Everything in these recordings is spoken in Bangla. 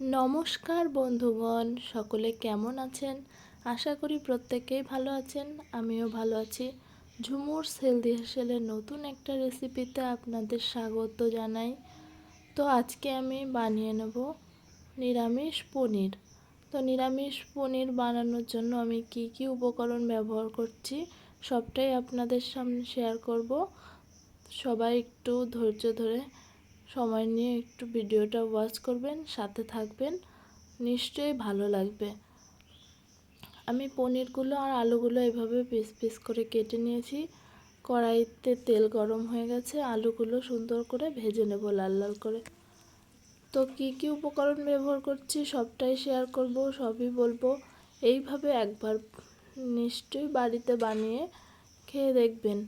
নমস্কার বন্ধুগণ, সকলে কেমন আছেন? আশা করি প্রত্যেকেই ভালো আছেন, আমিও ভালো আছি। ঝুমুর হেলদি হেসেলের নতুন একটা রেসিপিতে আপনাদের স্বাগত জানাই। তো আজকে আমি বানিয়ে নেব নিরামিষ পনির। তো নিরামিষ পনির বানানোর জন্য আমি কি কি উপকরণ ব্যবহার করছি সবটাই আপনাদের সামনে শেয়ার করব। সবাই একটু ধৈর্য ধরে সময় নিয়ে একটু ভিডিওটা ওয়াচ করবেন, সাথে থাকবেন, নিশ্চয়ই ভালো লাগবে। আমি পনিরগুলো আর আলুগুলো এভাবে পিস পিস করে কেটে নিয়েছি। কড়াইতে তেল গরম হয়ে গেছে, আলুগুলো সুন্দর করে ভেজে নেব লাল লাল করে। তো কি কি উপকরণ ব্যবহার করছি সবটাই শেয়ার করব, সবই বলব। এইভাবে একবার নিশ্চয়ই বাড়িতে বানিয়ে খেয়ে দেখবেন।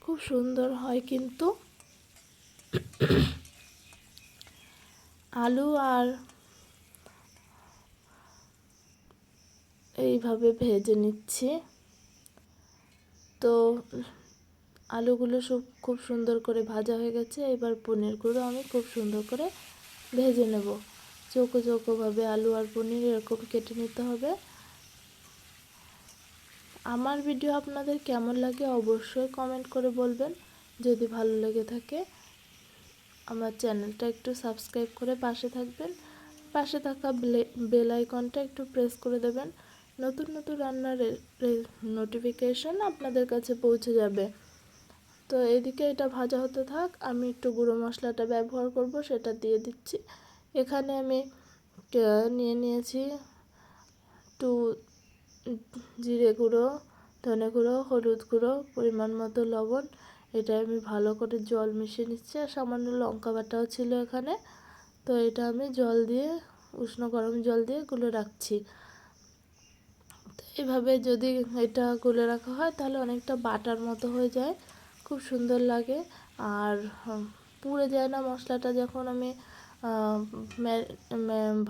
খুব সুন্দর হয় কিন্তু। আলু আর এইভাবে ভেজে নিচ্ছি। তো আলুগুলো সব খুব সুন্দর করে ভাজা হয়ে গেছে। এবার পনিরগুলো আমি খুব সুন্দর করে ভেজে নেব। চৌকো চৌকোভাবে আলু আর পনির এরকম কেটে নিতে হবে। আমার ভিডিও আপনাদের কেমন লাগে অবশ্যই কমেন্ট করে বলবেন। যদি ভালো লেগে থাকে আমার চ্যানেলটা একটু সাবস্ক্রাইব করে পাশে থাকবেন। পাশে থাকা বেল আইকনটা একটু প্রেস করে দেবেন। নতুন নতুন রান্নার নোটিফিকেশান আপনাদের কাছে পৌঁছে যাবে। তো এদিকে এটা ভাজা হতে থাক। আমি একটু গুঁড়ো মশলাটা ব্যবহার করব, সেটা দিয়ে দিচ্ছি। এখানে আমি নিয়ে নিয়েছি টু জিরে গুঁড়ো, ধনে গুঁড়ো, হলুদ গুঁড়ো, পরিমাণ মতো লবণ। এটা আমি ভালো করে জল মিশিয়ে নিচ্ছি আর সামান্য লঙ্কা বাটাও ছিল এখানে। তো এটা আমি জল দিয়ে, উষ্ণ গরম জল দিয়ে গুলে রাখছি। তো এইভাবে যদি এটা গুলে রাখা হয় তাহলে অনেকটা বাটার মতো হয়ে যায়, খুব সুন্দর লাগে। আর পুড়ে যায় না মশলাটা যখন আমি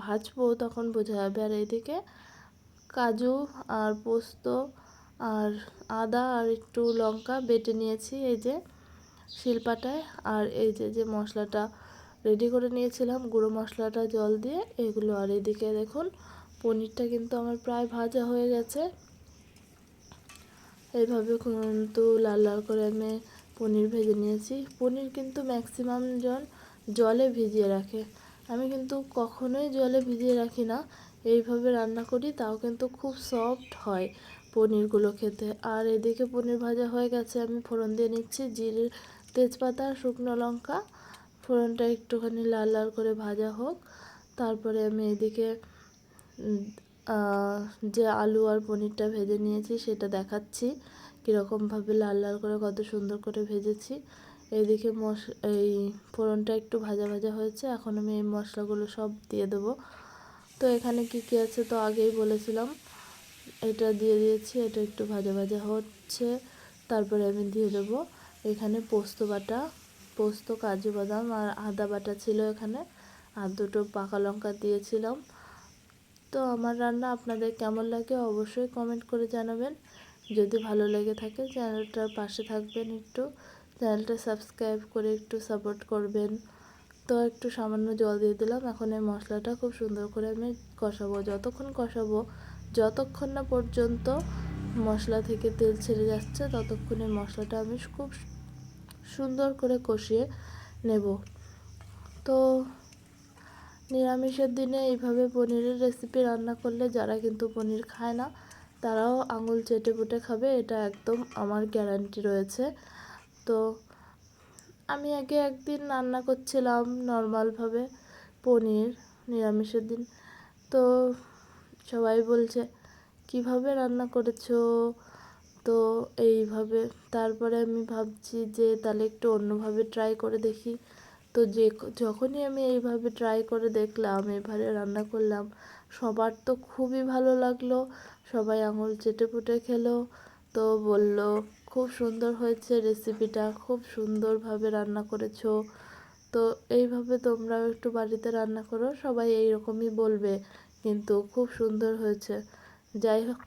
ভাজবো তখন বোঝা যাবে। আর এইদিকে কাজু আর পোস্ত আর আদা আর একটু লঙ্কা বেটে নিয়েছি এই যে শিলপাটায়। আর এই যে যে মশলাটা রেডি করে নিয়েছিলাম, গুঁড়ো মশলাটা জল দিয়ে, এগুলো আর এদিকে দেখুন, পনিরটা কিন্তু আমার প্রায় ভাজা হয়ে গেছে। এইভাবে কিন্তু লাল লাল করে আমি পনির ভেজে নিয়েছি। পনির কিন্তু ম্যাক্সিমাম জন জলে ভিজিয়ে রাখে। আমি কিন্তু কখনোই জলে ভিজিয়ে রাখি না। এইভাবে রান্না করি, তাও কিন্তু খুব সফট হয়। পনিরগুলো খেতে। আর এদিকে পনির ভাজা হয়ে গেছে, আমি ফোড়ন দিয়ে নিচ্ছি, জিরে, তেজপাতা, শুকনো লঙ্কা। ফোড়নটা একটুখানি লাল লাল করে ভাজা হোক। তারপরে আমি এদিকে যে আলু আর পনিরটা ভেজে নিয়েছি সেটা দেখাচ্ছি, কীরকমভাবে লাল লাল করে কত সুন্দর করে ভেজেছি। এদিকে মশ, এই ফোড়নটা একটু ভাজা ভাজা হয়েছে, এখন আমি এই মশলাগুলো সব দিয়ে দেবো। তো এখানে কি কী আছে তো আগেই বলেছিলাম। এটা দিয়ে দিয়েছি, এটা একটু ভাজা ভাজা হচ্ছে। তারপরে আমি দিয়ে দেবো এখানে পোস্ত বাটা, পোস্ত, কাজু বাদাম আর আদা বাটা ছিল এখানে। আর দুটো পাকা লঙ্কা দিয়েছিলাম। তো আমার রান্না আপনাদের কেমন লাগে অবশ্যই কমেন্ট করে জানাবেন। যদি ভালো লেগে থাকে চ্যানেলটার পাশে থাকবেন একটু, চ্যানেলটা সাবস্ক্রাইব করে একটু সাপোর্ট করবেন। তো একটু সামান্য জল দিয়ে দিলাম, এখন এই মশলাটা খুব সুন্দর করে আমি কষাবো, যতক্ষণ কষাবো যতক্ষণ না পর্যন্ত মশলা থেকে তেল ছেড়ে যাচ্ছে, ততক্ষণে মশলাটা আমি খুব সুন্দর করে কষিয়ে নেব। তো নিরামিষের দিনে এইভাবে পনিরের রেসিপি রান্না করলে যারা কিন্তু পনির খায় না, তারাও আঙুল চেটে পুটে খাবে, এটা একদম আমার গ্যারান্টি রয়েছে। তো আমি আগে একদিন রান্না করছিলাম নর্মালভাবে পনির নিরামিষের দিন। তো সবাই বলছে, কীভাবে রান্না করেছ? তো এইভাবে। তারপরে আমি ভাবছি যে তাহলে একটু অন্যভাবে ট্রাই করে দেখি। তো যে যখনই আমি এইভাবে ট্রাই করে দেখলাম, এভাবে রান্না করলাম, সবার তো খুবই ভালো লাগল। সবাই আঙুল চেটে পুটে খেলো। তো বলল, খুব সুন্দর হয়েছে রেসিপিটা খুব সুন্দরভাবে রান্না করেছ। তো এইভাবে তোমরাও একটু বাড়িতে রান্না করো, সবাই এই রকমই বলবে। কিন্তু খুব সুন্দর হয়েছে। যাই হোক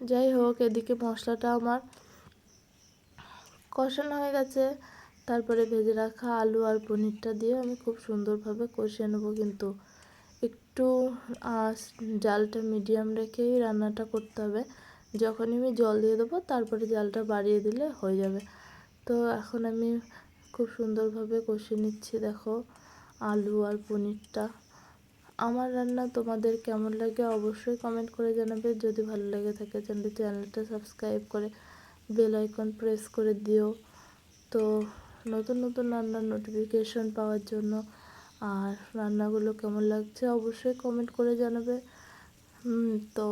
যাই হোক, এদিকে মশলাটা আমার কষানো হয়ে গেছে। তারপরে ভেজে রাখা আলু আর পনিরটা দিয়ে আমি খুব সুন্দরভাবে কষিয়ে নেব কিন্তু। একটু জালটা মিডিয়াম রেখেই রান্নাটা করতে হবে। যখনই আমি জল দিয়ে দেবো, তারপরে জালটা বাড়িয়ে দিলে হয়ে যাবে। তো এখন আমি খুব সুন্দরভাবে কষিয়ে নিচ্ছি, দেখো, আলু আর পনিরটা। আমার রান্না তোমাদের কেমন লাগে অবশ্যই কমেন্ট করে জানাবে। যদি ভালো লেগে থাকে, তাহলে চ্যানেলটা সাবস্ক্রাইব করে বেল আইকন প্রেস করে দিও। তো নতুন নতুন রান্নার নোটিফিকেশন পাওয়ার জন্য আর রান্নাগুলো কেমন লাগছে অবশ্যই কমেন্ট করে জানাবে। তো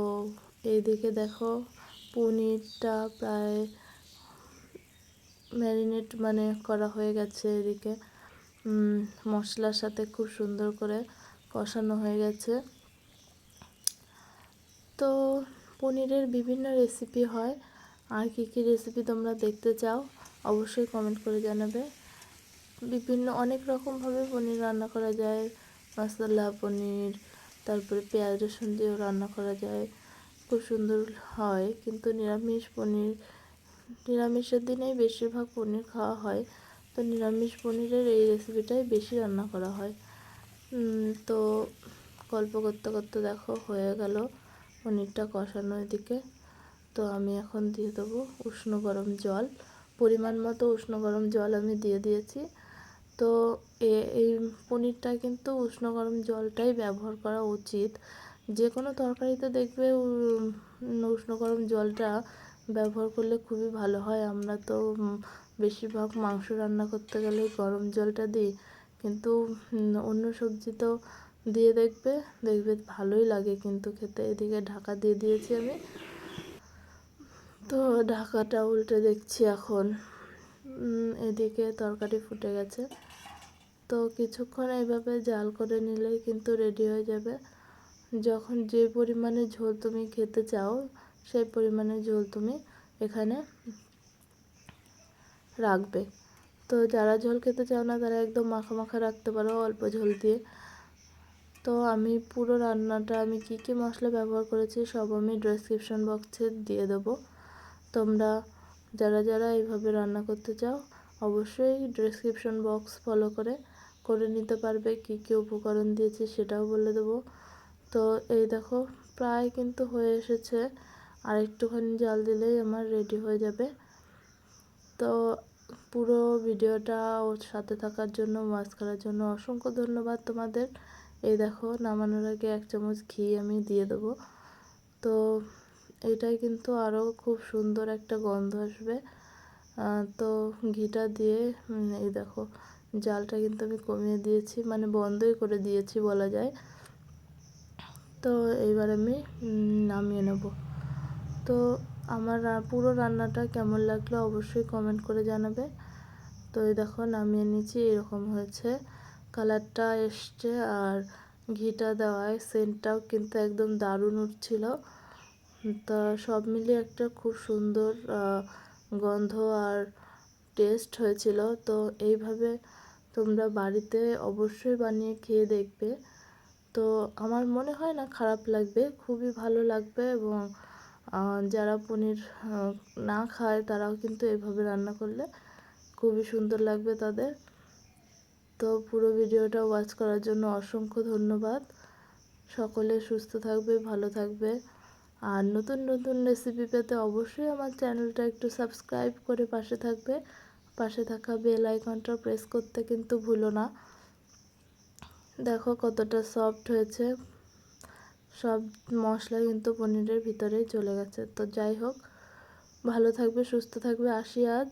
এইদিকে দেখো পনিরটা প্রায় ম্যারিনেট মানে করা হয়ে গেছে এদিকে। মশলার সাথে খুব সুন্দর করে কষানো হয়ে গেছে। তো পনিরের বিভিন্ন রেসিপি হয়। আর কী কী রেসিপি তোমরা দেখতে চাও, অবশ্যই কমেন্ট করে জানাবে। বিভিন্ন, অনেক রকমভাবে পনির রান্না করা যায়। মশলা, পনির, তারপরে পেঁয়াজ, রসুন দিয়েও রান্না করা যায়। খুব সুন্দর হয়। কিন্তু নিরামিষ পনির, নিরামিষের দিনেই বেশিরভাগ পনির খাওয়া হয়। তো নিরামিষ পনিরের এই রেসিপিটাই বেশি রান্না করা হয়। তো গল্প করতে করতে দেখো হয়ে গেল পনিরটা কষানো এদিকে তো আমি এখন দিয়ে দেবো উষ্ণ গরম জল। পরিমাণ মতো উষ্ণ গরম জল আমি দিয়ে দিয়েছি। তো এই পনিরটা কিন্তু উষ্ণ গরম জলটাই ব্যবহার করা উচিত। যে কোনো তরকারিতে দেখবে উষ্ণ গরম জলটা ব্যবহার করলে খুবই ভালো হয়। আমরা তো বেশিরভাগ মাংস রান্না করতে গেলে গরম জলটা দিই। কিন্তু অন্য সবজি তো দিয়ে দেখবে দেখবে ভালোই লাগে কিন্তু খেতে। এদিকে ঢাকা দিয়ে দিয়েছি আমি। তো ঢাকাটা উল্টে দেখছি এখন। এদিকে তরকারি ফুটে গেছে। তো কিছুক্ষণ এইভাবে জাল করে নিলেই কিন্তু রেডি হয়ে যাবে। যখন যে পরিমাণে ঝোল তুমি খেতে চাও, সেই পরিমাণে ঝোল তুমি এখানে রাখবে। তো যারা ঝোল খেতে চাও না, তারা একদম মাখা মাখা রাখতে পারো অল্প ঝোল দিয়ে। তো আমি পুরো রান্নাটা, আমি কী কী মশলা ব্যবহার করেছি সব আমি ডেসক্রিপশন বক্সে দিয়ে দেবো। তোমরা যারা যারা এইভাবে রান্না করতে চাও, অবশ্যই ডেসক্রিপশন বক্স ফলো করে করে নিতে পারবে কী কী উপকরণ দিয়েছি সেটাও বলে দেবো। তো এই দেখো, প্রায় কিন্তু হয়ে এসেছে। আর একটুখানি জাল দিলেই আমার রেডি হয়ে যাবে। তো পুরো ভিডিওটা ওর সাথে থাকার জন্য ওয়াচ করার জন্য অসংখ্য ধন্যবাদ তোমাদের। এই দেখো, নামানোর আগে এক চামচ ঘি আমি দিয়ে দেবো। তো এটাই কিন্তু আরও খুব সুন্দর একটা গন্ধ আসবে। তো ঘিটা দিয়ে এই দেখো, জালটা কিন্তু আমি কমিয়ে দিয়েছি মানে বন্ধই করে দিয়েছি বলা যায়। তো এইবার আমি নামিয়ে নেব। তো আমার পুরো রান্নাটা কেমন লাগল অবশ্যই কমেন্ট করে জানাবে। তো এই দেখো, নামিয়ে নিয়েছি, এরকম হয়েছে। কালারটা এসছে আর ঘিটা দেওয়ায় সেন্টটাও কিন্তু একদম দারুণ উঠছিল। তা সব মিলিয়ে একটা খুব সুন্দর গন্ধ আর টেস্ট হয়েছিল। তো এইভাবে তোমরা বাড়িতে অবশ্যই বানিয়ে খেয়ে দেখবে। তো আমার মনে হয় না খারাপ লাগবে, খুবই ভালো লাগবে এবং যারা পনির না খায় তারাও কিন্তু এভাবে রান্না করলে খুবই সুন্দর লাগবে তাদের। তো পুরো ভিডিওটা ওয়াচ করার জন্য অসংখ্য ধন্যবাদ। সকলে সুস্থ থাকবে, ভালো থাকবে। আর নতুন নতুন রেসিপি পেতে অবশ্যই আমার চ্যানেলটা একটু সাবস্ক্রাইব করে পাশে থাকবে। পাশে থাকা বেল আইকনটা প্রেস করতে কিন্তু ভুলো না। দেখো কতটা সফট হয়েছে। সব মশলা কিন্তু পনিরের ভিতরে চলে গেছে। তো যাই হোক, ভালো থাকবে, সুস্থ থাকবে। আসি আজ।